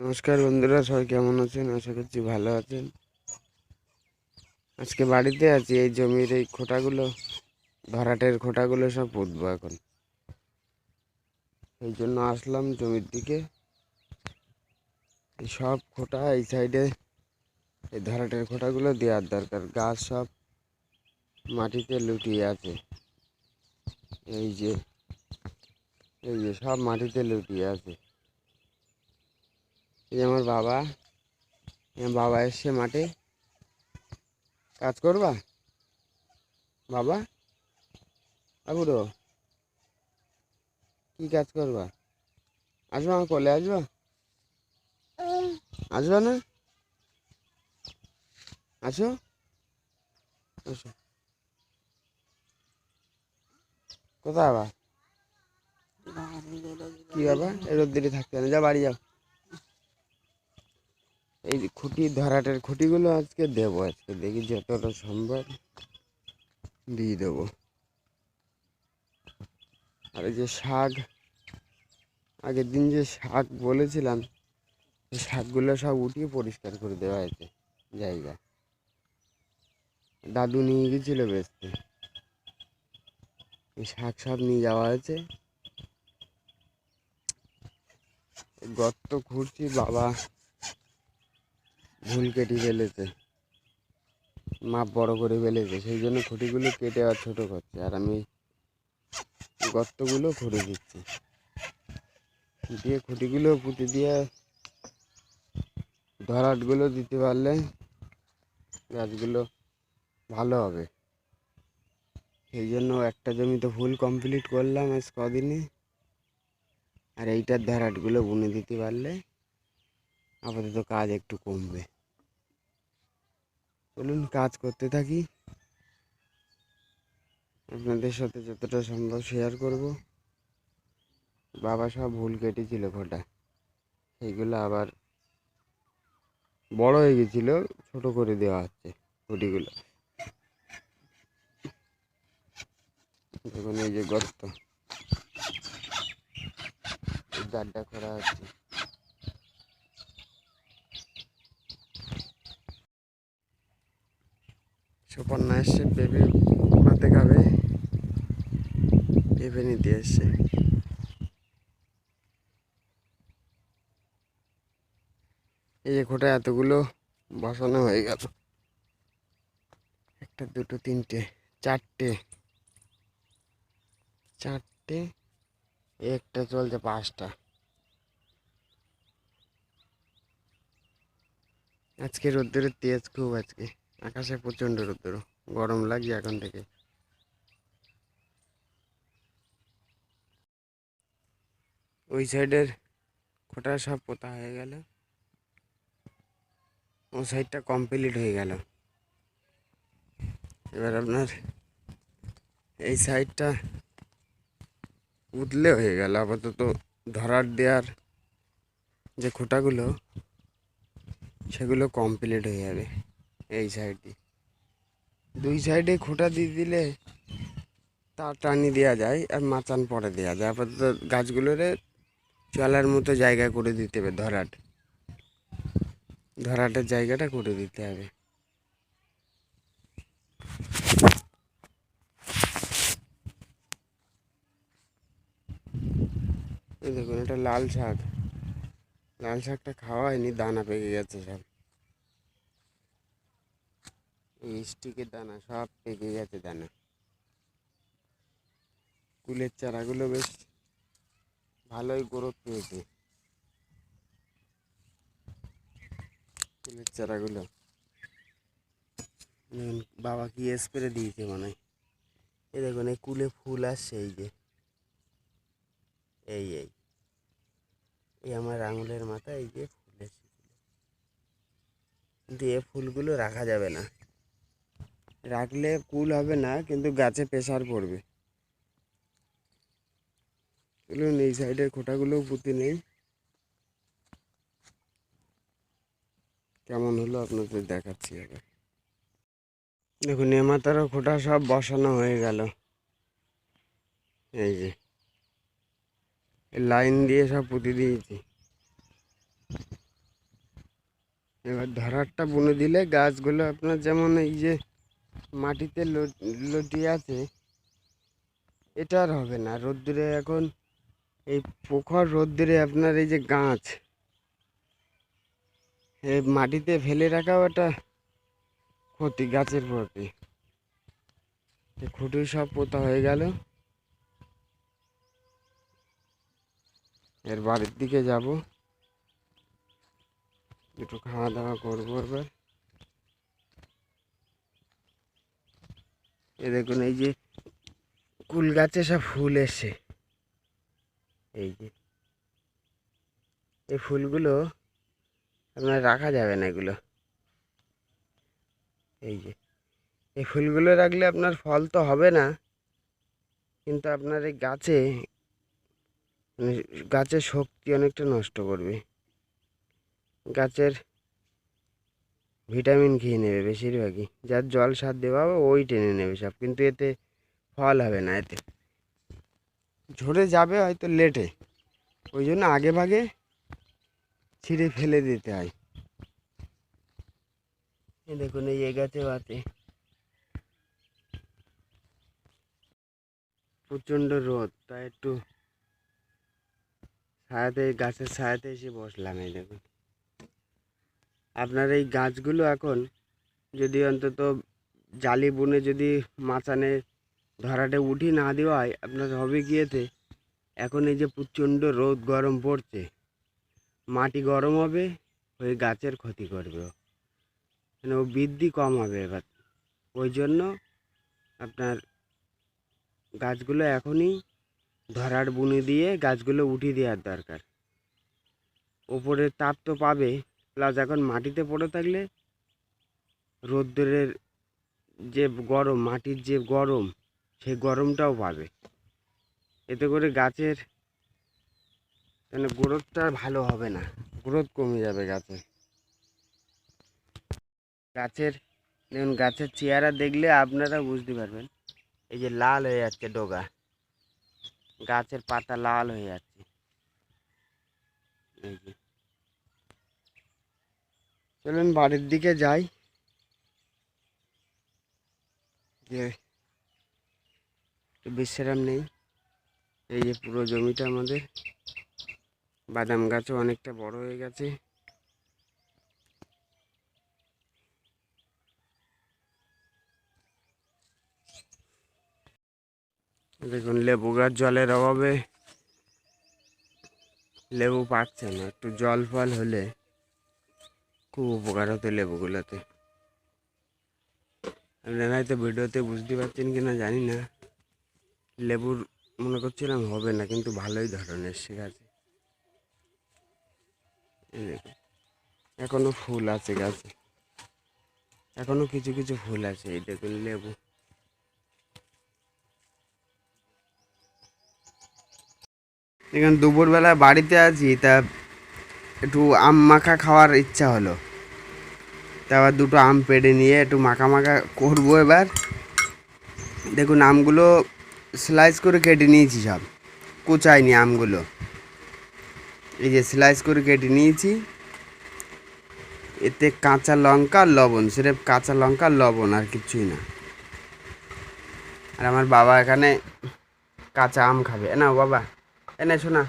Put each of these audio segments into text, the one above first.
নমস্কার বন্ধুরা, সবাই কেমন আছেন? আশা করছি ভালো আছেন। আজকে বাড়িতে আছি, এই জমির এই খোটাগুলো, ভরাটের খোটাগুলো সব পুঁতবো এখন। এই জন্য আসলাম জমির দিকে। এই সব খোটা এই সাইডে, এই ধরাটের খোটাগুলো দেওয়ার দরকার। গাছ সব মাটিতে লুটিয়ে আছে। এই যে এই যে সব মাটিতে লুটিয়ে আছে। এই যে আমার বাবা আমার বাবা এসছে মাঠে কাজ করবা? বাবা? আবুরো কি কাজ করবা? আসবা আমার কোলে আসবা? আসবা না? আসো? আসো। কোথায় আবার কি বাবা? রোদ্দুরে থাকতে না যা বাড়ি যাও। এই খুঁটি ধরাটের খুঁটিগুলো আজকে দেবো, আজকে দেখি যতটা সম্ভব। দিয়ে দেবো। আর এই যে শাক, আগের দিন যে শাক বলেছিলাম শাকগুলো সব উঠিয়ে পরিষ্কার করে দেওয়া হয়েছে জায়গা। দাদু নিয়ে গেছিল বেচতে। শাক সব নিয়ে যাওয়া হয়েছে। গর্ত খুঁড়ছি, বাবা ভুল কেটে ফেলেছে। মাপ বড় করে ফেলেছে। সেই জন্য খুঁটিগুলো কেটে আর ছোটো করছে। আর আমি গর্তগুলো খুঁড়ে দিচ্ছি। দিয়ে খুঁটিগুলো পুঁতে দিয়ে ধরাটগুলো দিতে পারলে গাছগুলো ভালো হবে। সেই জন্য একটা জমিতে ফুল কমপ্লিট করলাম আজ কদিনে। আর এইটার ধরাটগুলো বুনে দিতে পারলে আপাতত কাজ একটু কমবে। চলুন কাজ করতে থাকি। আপনাদের সাথে যতটা সম্ভব শেয়ার করব। বাবা সব ভুল কেটেছিল খোটা। সেইগুলো আবার বড় হয়ে গেছিল, ছোট করে দেওয়া হচ্ছে খুঁটিগুলো। দেখুন, এই যে গর্ত। গাড্ডা করা আছে সুপর্ণা এসছে পেঁপে পাতে খাবে। পেঁপে নিতে এসছে। এই যে খোটা এতগুলো বসানো হয়ে গেল। একটা, দুটো, তিনটে, চারটে। চারটে, একটা চলছে পাঁচটা। আজকে রোদ্দুরের তেজ খুব আজকে। আকাশে প্রচণ্ড রোদ্র। গরম লাগছে এখন থেকে। ওই সাইডের খোটা সব পোতা হয়ে গেল। ও সাইডটা কমপ্লিট হয়ে গেল। এবার আপনার এই সাইডটা উতলে হয়ে গেল। আপাতত ধরার দেওয়ার যে খোটাগুলো, সেগুলো কমপ্লিট হয়ে যাবে। এই সাইডে দুই সাইডে খোঁটা দিয়ে দিলে তার টানি দেওয়া যায় আর মাচান পরে দেওয়া যায়। আপাতত গাছগুলোরে চলার মতো জায়গা করে দিতে হবে ধরাট ধরাটের জায়গাটা করে দিতে হবে। দেখুন, এটা লাল শাক। লাল শাকটা খাওয়া হয়নি, দানা পেকে গেছে সব। এই স্টিকের দানা? সব পেকে গেছে দানা। কুলের চারাগুলো বেশ ভালোই গ্রোথ পেয়েছে। কুলের চারাগুলো। বাবা কি স্প্রে দিয়েছে মনে হয়? এই দেখুন, এই কুলে ফুল আসছে, এই যে। এই এই। এই আমার আঙুলের মাথায় এই যে ফুল এসেছিল কিন্তু এ ফুলগুলো রাখা যাবে না। রাখলে কুল হবে না, কিন্তু গাছে প্রেশার পড়বে। চলুন, এই সাইডের খোটাগুলোও পুঁতে নেই। কেমন হলো আপনাদের দেখাচ্ছি এবার দেখুন এ মাথারও খোটা সব বসানো হয়ে গেল। এই যে লাইন দিয়ে সব পুঁতে দিয়েছি। এবার ধরারটা বুনে দিলে গাছগুলো আপনার যেমন এই যে মাটিতে লটিয়ে আছে, এটা আর হবে না। রোদ্দুরে এখন এই পোখর রোদ্দুরে আপনার এই যে গাছ এই মাটিতে ফেলে রাখাও একটা ক্ষতি, গাছের প্রতি খুঁটি সব পোতা হয়ে গেল। এর বাড়ির দিকে যাব। একটু খাওয়া দাওয়া করব এবার। এ দেখুন, এই যে কুল গাছে সব ফুল এসে এই যে, এই ফুলগুলো আপনার রাখা যাবে না এগুলো। এই যে, এই ফুলগুলো রাখলে আপনার ফল তো হবে না, কিন্তু আপনার এই গাছে মানে গাছের শক্তি অনেকটা নষ্ট করবে। গাছের ভিটামিন খেয়ে নেবে বেশিরভাগই। যার জল সার দেওয়া হবে ওই টেনে নেবে সব, কিন্তু এতে ফল হবে না এতে। ঝরে যাবে হয়তো লেটে, ওই জন্য আগে ভাগে ছিঁড়ে ফেলে দিতে হয়। দেখুন, এই এ গাছেও আছে প্রচণ্ড রোদ, তাই একটু ছায়াতে, গাছের ছায়াতে এসে বসলাম, এই দেখুন। আপনার এই গাছগুলো এখন যদি অন্তত জালি বুনে যদি মাচানে ধরাটে উঠি না দেওয়া হয় আপনার হবে গিয়েতে এখন এই যে প্রচণ্ড রোদ গরম পড়ছে, মাটি গরম হবে, ওই গাছের ক্ষতি করবে। মানে ও বৃদ্ধি কম হবে এবার। ওই জন্য আপনার গাছগুলো এখনই ধরার বুনে দিয়ে গাছগুলো উঠিয়ে দেওয়ার দরকার। ওপরের তাপ তো পাবে প্লাস এখন মাটিতে পড়ে থাকলে রোদ্দুরের যে গরম, মাটির যে গরম, সেই গরমটাও পাবে। এতে করে গাছের মানে গ্রোথটা ভালো হবে না, গ্রোথ কমে যাবে গাছের গাছের, দেখুন গাছের চেহারা দেখলে আপনারা বুঝতে পারবেন, এই যে লাল হয়ে যাচ্ছে ডগা। গাছের পাতা লাল হয়ে যাচ্ছে। এই যে। চলুন বাড়ির দিকে যাই। যে একটু বিশ্রাম নেই। এই যে পুরো জমিটা আমাদের। বাদাম গাছও অনেকটা বড় হয়ে গেছে। দেখুন, লেবু গাছ জলের অভাবে লেবু পাচ্ছে না। একটু জল ফল হলে খুব উপকার হতো লেবুগুলোতে। আপনারা হয়তো ভিডিওতে বুঝতে পারছেন কি না জানি না। লেবুর মনে করছিলাম হবে না, কিন্তু ভালোই ধরনের গাছে এখনও ফুল আছে গাছে। এখনও কিছু কিছু ফুল আছে, এই দেখুন লেবু। এখন দুপুরবেলা বাড়িতে আছি, তা একটু আম মাখা খাওয়ার ইচ্ছা হলো। তা আবার দুটো আম পেড়ে নিয়ে একটু মাখা মাখা করব এবার। দেখুন, আমগুলো স্লাইস করে কেটে নিয়েছি সব। কুচাইনি আমগুলো। এই যে স্লাইস করে কেটে নিয়েছি। এতে কাঁচা লঙ্কা আর লবণ সিরেফ কাঁচা লঙ্কা লবণ আর কিছুই না। আর আমার বাবা এখানে কাঁচা আম খাবে। না বাবা এনে শোনা।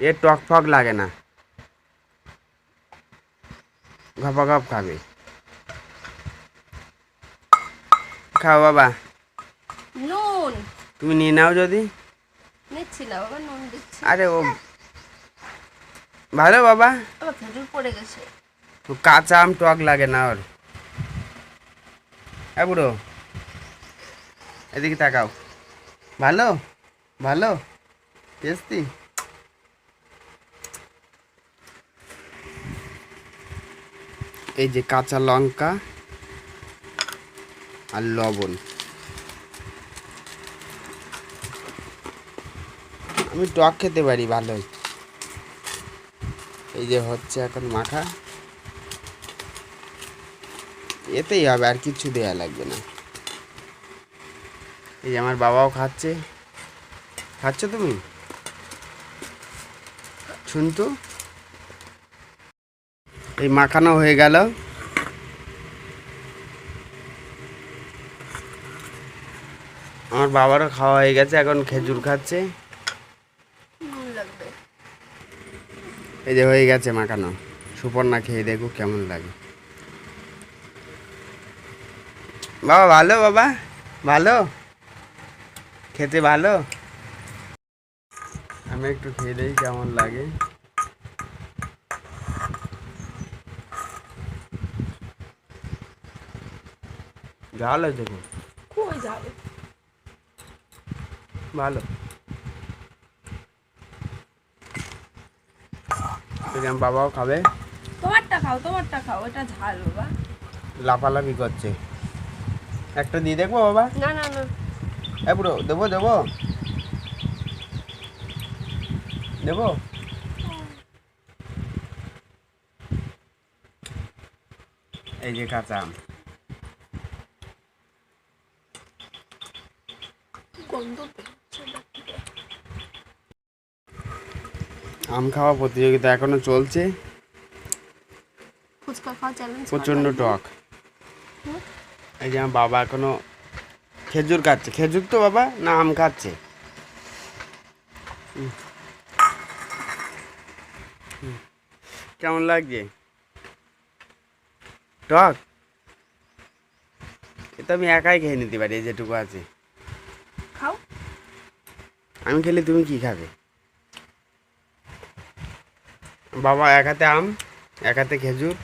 এ টক ফক লাগে না। ঘপা ঘপ খাবে। খাও বাবা। নুন। তুমি নিয়ে নাও যদি। নিচ্ছি না বাবা নুন দিচ্ছি। আরে ও ভালো বাবা। খেজুর পড়ে গেছে। কাঁচা আম টক লাগে না ওর। হ্যাঁ বুড়ো এদিকে তাকাও। ভালো? ভালো? টেস্টি? এই যে কাঁচা লঙ্কা আর লবণ। আমি টক খেতে পারি, ভালোই। এই যে হচ্ছে এখন মাখা। এতেই হবে, আর কিছু দেয়া লাগবে না। এই যে আমার বাবাও খাচ্ছে। খাচ্ছ তুমি? শুনতো? এই মাখানো হয়ে গেল। আমার বাবারও খাওয়া হয়ে গেছে, এখন খেজুর খাচ্ছে। এই যে হয়ে গেছে মাখানো। সুপর্ণা খেয়ে দেখো কেমন লাগে। বাবা, ভালো বাবা? ভালো? খেতে ভালো? আমি একটু খেয়ে দিই কেমন লাগে। ঝাল আছে খুব কই যাবে? ভালো। আমার বাবাও খাবে। তোমারটা খাও তোমারটা খাও এটা ঝাল বাবা। লাফালাফি করছে। একটা দিয়ে দেখব বাবা? না না না। এ বুড়ো দেবো দেবো। দেবো? এই যে কাঁচা আম। গন্ধ আম খাওয়া প্রতিযোগিতা এখনও চলছে। ফুচকা খাওয়া চ্যালেঞ্জ প্রচণ্ড টক। এই যে আমার বাবা এখনও খেজুর খাচ্ছে। খেজুর তো বাবা না আম খাচ্ছে। কেমন লাগছে? টক? এটা আমি একাই খেয়ে নিতে পারি এই যেটুকু আছে। আমি খেলে তুমি কি খাবে? বাবা এক হাতে আম এক হাতে খেজুর